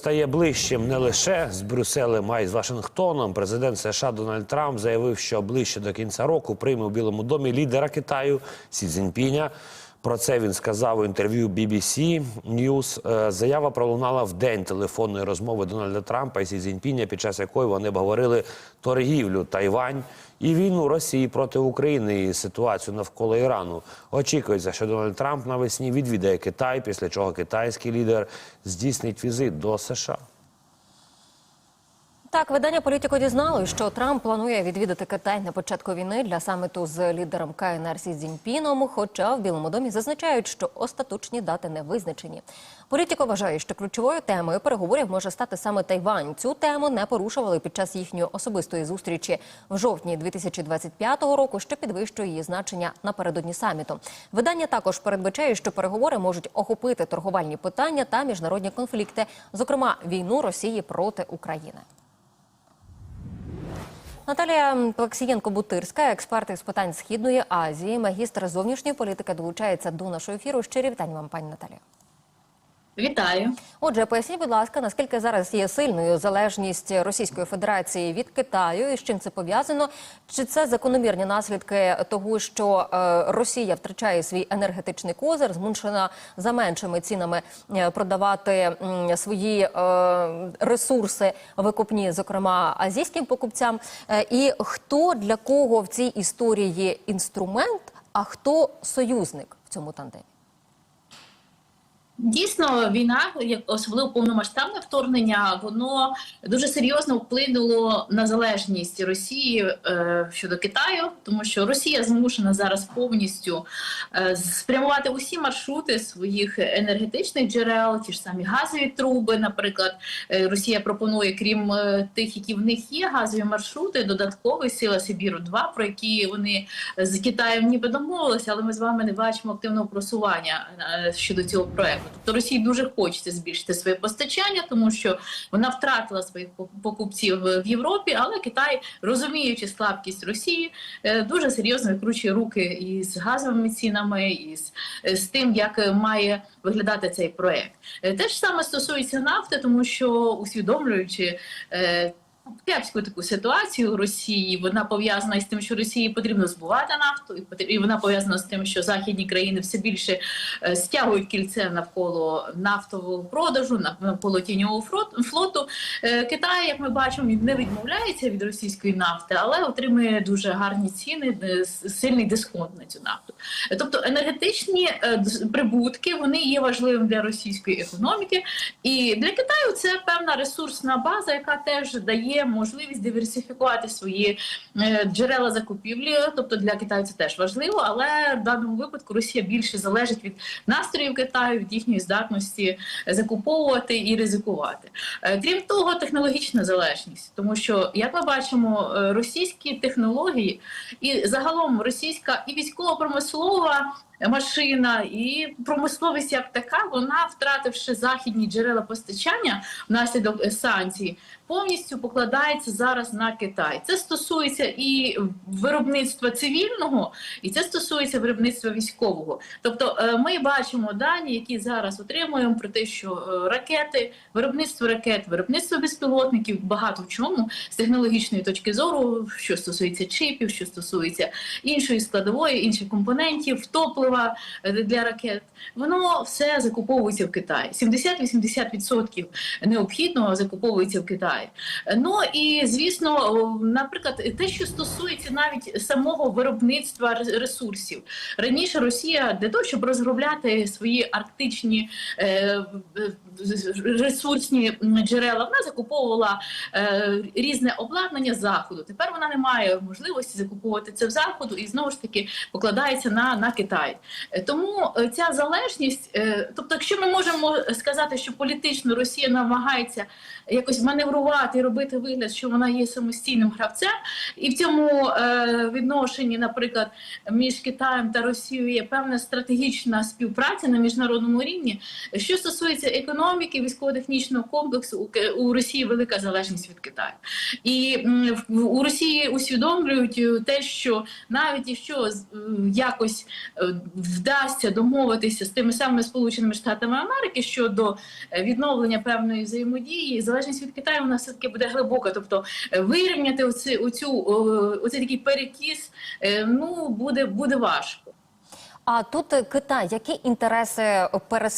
стає ближчим не лише з Брюсселем, а й з Вашингтоном. Президент США Дональд Трамп заявив, що ближче до кінця року прийме у Білому домі лідера Китаю Сі Цзіньпіня. Про це він сказав у інтерв'ю BBC News. Е, Заява пролунала в день телефонної розмови Дональда Трампа і Сі Цзіньпіня, під час якої вони обговорили торгівлю Тайвань і війну Росії проти України і ситуацію навколо Ірану. Очікується, що Дональд Трамп навесні відвідає Китай, після чого китайський лідер здійснить візит до США. Так, видання політико дізнало, що Трамп планує відвідати Китай на початку війни для саміту з лідером КНР Сі Цзіньпіном, Хоча в Білому домі зазначають, що остаточні дати не визначені. Політико вважає, що ключовою темою переговорів може стати саме Тайвань. Цю тему не порушували під час їхньої особистої зустрічі в жовтні 2025 року, що підвищує її значення напередодні саміту. Видання також передбачає, що переговори можуть охопити торговельні питання та міжнародні конфлікти, зокрема війну Росії проти України. Наталія Плексієнко-Бутирська, експерт із питань Східної Азії, магістр зовнішньої політики, долучається до нашого ефіру. Щирі вітання вам, пані Наталія. Вітаю. Отже, поясніть, будь ласка, наскільки зараз є сильною залежність Російської Федерації від Китаю, і з чим це пов'язано? Чи це закономірні наслідки того, що е, Росія втрачає свій енергетичний козир, змушена за меншими цінами е, продавати свої е, ресурси викупні, зокрема азійським покупцям? І хто для кого в цій історії інструмент, а хто союзник в цьому тандемі? Дійсно, війна, як особливо повномасштабне вторгнення, воно дуже серйозно вплинуло на залежність Росії е, щодо Китаю, тому що Росія змушена зараз повністю е, спрямувати усі маршрути своїх енергетичних джерел, ті ж самі газові труби. Наприклад, Е, Росія пропонує, крім е, тих, які в них є, газові маршрути, додатковий сила Сибіру 2 про які вони з Китаєм ніби домовилися, але ми з вами не бачимо активного просування е, щодо цього проекту. Тобто Росії дуже хочеться збільшити своє постачання, тому що вона втратила своїх покупців в Європі, але Китай, розуміючи слабкість Росії, е, дуже серйозно викручує руки із газовими цінами, і з, е, з тим, як має виглядати цей проект. Е, Те ж саме стосується нафти, тому що усвідомлюючи. Кепську таку ситуацію в Росії вона пов'язана із тим, що Росії потрібно збувати нафту, і вона пов'язана з тим, що західні країни все більше е, стягують кільце навколо нафтового продажу, нав- навколо тіньового флоту. Е, Китай, як ми бачимо, не відмовляється від російської нафти, але отримує дуже гарні ціни, е, сильний дисконт на цю нафту. Тобто енергетичні прибутки вони є важливим для російської економіки, і для Китаю це певна ресурсна база, яка теж дає можливість диверсифікувати свої е, джерела закупівлі. Тобто для Китаю це теж важливо, але в даному випадку Росія більше залежить від настроїв Китаю, від їхньої здатності закуповувати і ризикувати. Е, Крім того, технологічна залежність, тому що як ми бачимо, е, російські технології і загалом російська і військово-промислова машина і промисловість як така, вона, втративши західні джерела постачання внаслідок санкцій, повністю покладається зараз на Китай. Це стосується і виробництва цивільного, і це стосується виробництва військового. Тобто, е, ми бачимо дані, які зараз отримуємо про те, що е, ракети, виробництво ракет, виробництво безпілотників багато в чому з технологічної точки зору, що стосується чипів, що стосується іншої складової, інших компонентів, топлива е, для ракет, воно все закуповується в Китаї. 70-80% необхідного закуповується в Китаї. Ну і звісно, наприклад, те, що стосується навіть самого виробництва ресурсів, раніше Росія для того, щоб розробляти свої арктичні е, ресурсні джерела, вона закуповувала е, різне обладнання заходу. Тепер вона не має можливості закуповувати це в заходу і знову ж таки покладається на, на Китай. Е, Тому е, ця залежність, е, тобто, якщо ми можемо сказати, що політично Росія намагається якось маневрувати і робити вигляд, що вона є самостійним гравцем, і в цьому відношенні, наприклад, між Китаєм та Росією є певна стратегічна співпраця на міжнародному рівні. Що стосується економіки, військово-технічного комплексу, у, Росії велика залежність від Китаю. І у Росії усвідомлюють те, що навіть якщо якось вдасться домовитися з тими самими Сполученими Штатами Америки щодо е, відновлення певної взаємодії, залежність від Китаю у нас все таки буде глибока. Тобто е, вирівняти оці, оцю, оцей такий перекіс, е, ну буде, буде важко. А тут Китай, які інтереси переслідує?